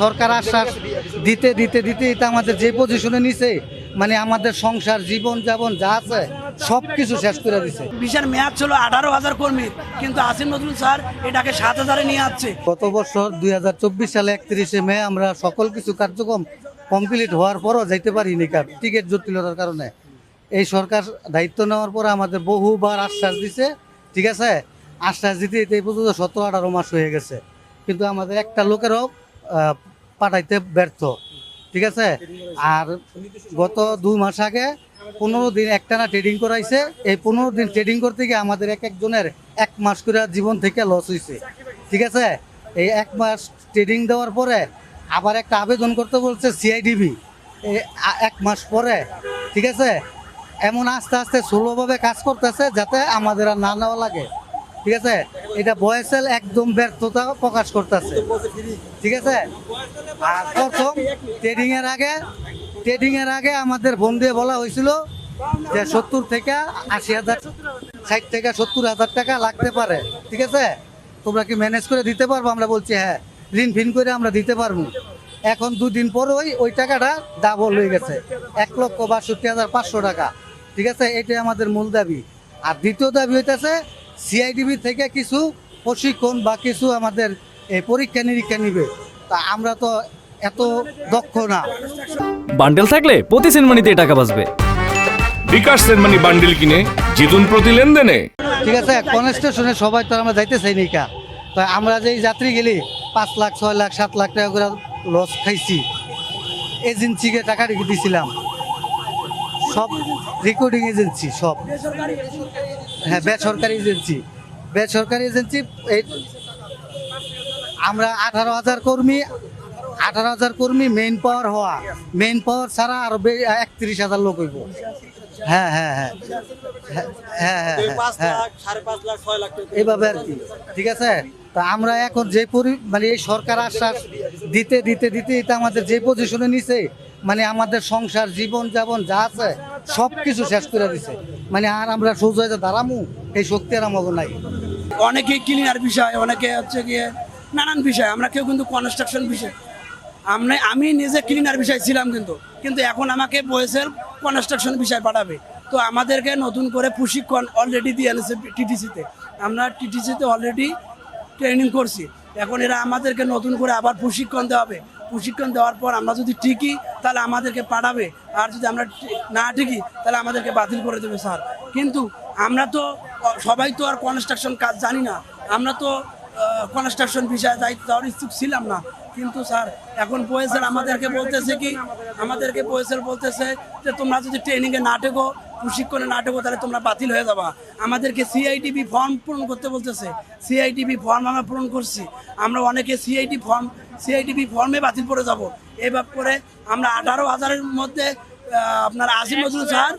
সরকার আশ্বাস দিতে দিতে দিতে এটা আমাদের যে পজিশনে নিছে মানে আমাদের সংসার জীবন যাপন যা আছে সব কিছু শেষ করে দিছে। বিশাল মেয়াদ ছিল আঠারো হাজার কর্মী কিন্তু আসিম নজরুল স্যার এটাকে সাত হাজারে নিয়ে আসছে। গত বছর দুই হাজার চব্বিশ সালে একত্রিশে মে আমরা সকল কিছু কার্যক্রম কমপ্লিট হওয়ার পরও যাইতে পারিনি কার টিকিট জটিলতার কারণে। এই সরকার দায়িত্ব নেওয়ার পরে আমাদের বহুবার আশ্বাস দিছে ঠিক আছে? আশ্বাস দিতে এই পর্যন্ত সতেরো আঠারো মাস হয়ে গেছে। কিন্তু আমাদের একটা লোকেরও পাঠাইতে ব্যর্থ। ঠিক আছে? আর গত দুই মাস আগে পনেরো দিন একটানা ট্রেডিং করাইছে। এই পনেরো দিন ট্রেডিং করতে গিয়ে আমাদের এক একজনের এক মাস করে জীবন থেকে লস হয়েছে ঠিক আছে? এই এক মাস ট্রেডিং দেওয়ার পরে আবার একটা আবেদন করতে বলছে সিআইডিবি এক মাস পরে। ঠিক আছে? এমন আস্তে আস্তে সুলভভাবে কাজ করতেছে যাতে আমাদের আর না নেওয়া লাগে। ঠিক আছে? এটা বয়েসেল একদম ব্যর্থতা প্রকাশ করতেছে। ঠিক আছে? আর প্রথম ট্রেডিং এর আগে ট্রেডিং এর আগে আমাদের ফোন দিয়ে বলা হয়েছিল যে সত্তর থেকে আশি হাজার, ষাট থেকে সত্তর হাজার টাকা লাগতে পারে। ঠিক আছে? তোমরা কি ম্যানেজ করে দিতে পারব? আমরা বলছি হ্যাঁ ঋণ ফিন করে আমরা দিতে পারব। এখন দুদিন পর ওই ওই টাকাটা ডাবল হয়ে গেছে। এক লক্ষ বাষট্টি হাজার পাঁচশো টাকা। ঠিক আছে? এটাই আমাদের মূল দাবি। আর দ্বিতীয় দাবি হইতেছে সিআইডিবি থেকে কিছু প্রশিক্ষণ বা কিছু আমাদের এই পরীক্ষা নিরীক্ষা নিবে। তা আমরা তো এত দক্ষ না। বান্ডেল থাকলে প্রতি সেনমানিতে টাকা বাঁচবে। বিকাশ সেনমানি বান্ডিল কিনে জিতুন প্রতি লেনদেনে। ঠিক আছে কোন স্টেশনে সবাই তো আমরা যাইতে চাই নিকা। তো আমরা যে যাত্রী গেলি পাঁচ লাখ ছয় লাখ সাত লাখ টাকা করে লস খাইছি। এজেন্সিকে টাকা রেখে দিছিলাম। সব রেকর্ডিং এজেন্সি সব। হ্যাঁ বেসরকারি এজেন্সি। বেসরকারি এজেন্সি এই আমরা আঠারো হাজার কর্মী আঠারো হাজার কর্মী মেইন পাওয়ার হওয়া। মেইন পাওয়ার ছাড়া আরও একত্রিশ হাজার লোক হইব। হ্যাঁ হ্যাঁ হ্যাঁ। হ্যাঁ হ্যাঁ হ্যাঁ হ্যাঁ এইভাবে আর কি। ঠিক আছে? তা আমরা এখন যে পরি মানে এই সরকার আশ্বাস দিতে দিতে দিতে এটা আমাদের যে পজিশনে নিছে মানে আমাদের সংসার জীবন যাপন যা আছে সব কিছু শেষ করে দিছে। মানে আর আমরা সোজা দাঁড়ামু, এই শক্তি আর আমাকে নাই। অনেকে ক্লিনার বিষয়, অনেকে হচ্ছে গিয়ে নানান বিষয়, আমরা কেউ কিন্তু কনস্ট্রাকশন বিষয়। আমরা আমি নিজে ক্লিনার বিষয় ছিলাম কিন্তু কিন্তু এখন আমাকে বয়েসের কনস্ট্রাকশন বিষয় পাঠাবে। তো আমাদেরকে নতুন করে প্রশিক্ষণ অলরেডি দিয়ে এনেছে টিটিসিতে আমরা টিটিসিতে অলরেডি ট্রেনিং করছি। এখন এরা আমাদেরকে নতুন করে আবার প্রশিক্ষণ দেওয়া হবে প্রশিক্ষণ দেওয়ার পর আমরা যদি ঠিকই তাহলে আমাদেরকে পাঠাবে। আর যদি আমরা না ঠিকই, তাহলে আমাদেরকে বাতিল করে দেবে স্যার। কিন্তু আমরা তো, সবাই তো আর কনস্ট্রাকশন কাজ জানি না। আমরা তো কনস্ট্রাকশন বিষয়ে দায়িত্ব দেওয়ার ইচ্ছুক ছিলাম না। কিন্তু স্যার, এখন পোয়েসেল আমাদেরকে বলতেছে কি, আমাদেরকে পোয়েসেল বলতেছে যে তোমরা যদি ট্রেনিংয়ে না টেকো প্রশিক্ষণে না টেকো তাহলে তোমরা বাতিল হয়ে যাবা। আমাদেরকে সিআইটিবি ফর্ম পূরণ করতে বলতেছে। সিআইটিবি ফর্ম আমরা পূরণ করছি। আমরা অনেকে সিআইটি ফর্ম সিআইটিবি ফর্মে বাতিল করে যাব। এবার করে আমরা আঠারো হাজারের মধ্যে আপনার আসিম নজরুল স্যার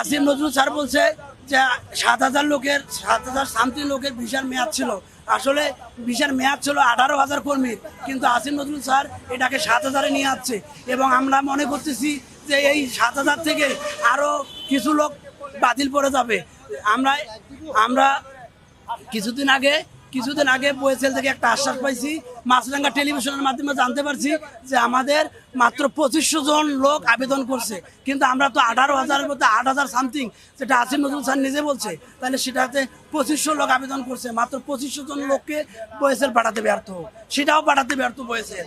আসিম নজরুল স্যার বলছে যে সাত হাজার লোকের, সাত হাজার সামথিং লোকের ভিসার মেয়াদ ছিল। আসলে ভিসার মেয়াদ ছিল আঠারো হাজার কর্মীর কিন্তু আসিম নজরুল স্যার এটাকে সাত হাজারে নিয়ে আসছে। এবং আমরা মনে করতেছি যে এই সাত হাজার থেকে আরও কিছু লোক বাতিল পড়ে যাবে। আমরা আমরা কিছুদিন আগে কিছুদিন আগে বয়েসেল থেকে একটা আশ্বাস পাইছি, মাছরাঙ্গা টেলিভিশনের মাধ্যমে জানতে পারছি যে আমাদের মাত্র পঁচিশশো জন লোক আবেদন করছে। কিন্তু আমরা তো আঠারো হাজারের মধ্যে আট হাজার সামথিং যেটা আসিম নজরুল স্যার নিজে বলছে, তাহলে সেটাতে পঁচিশশো লোক আবেদন করছে। মাত্র পঁচিশশো জন লোককে বয়েসেল পাঠাতে ব্যর্থ। সেটাও পাঠাতে ব্যর্থ বয়েসেল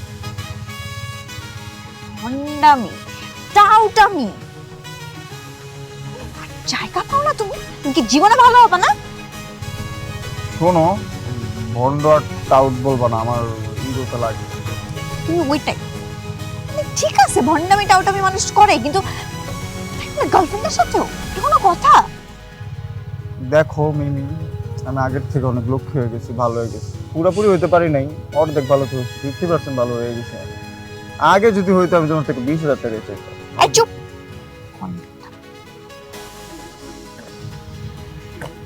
ভণ্ডামি টাউটামি। জায়গা পাও না তুমি? তুমি কি জীবনে ভালো হবে না? শোনো ভন্ড আর টাউট বলব না আমার ইগোতে লাগে। তুমি ওইটাই। মানে ঠিক আছে ভণ্ডামি টাউটামি মানুষ করে কিন্তু গার্লফ্রেন্ডের সাথেও এখনও করে দেখো মিমি আমি আগের থেকে অনেক লক্ষ্য হয়ে গেছি ভালো হয়ে গেছি। পুরোপুরি হইতে পারি নাই অর্ধেক ভালো তো ফিফটি পার্সেন্ট ভালো হয়ে গেছে। আগে যদি হইতো আমি তোমার থেকে বিশ হাজার টাকা চাইতাম। এই চুপ।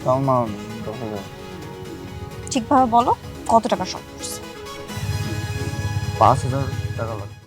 তাও না দশ হাজার। ঠিকভাবে বলো কত টাকা শর্ট পাঁচ হাজার টাকা লাগবে।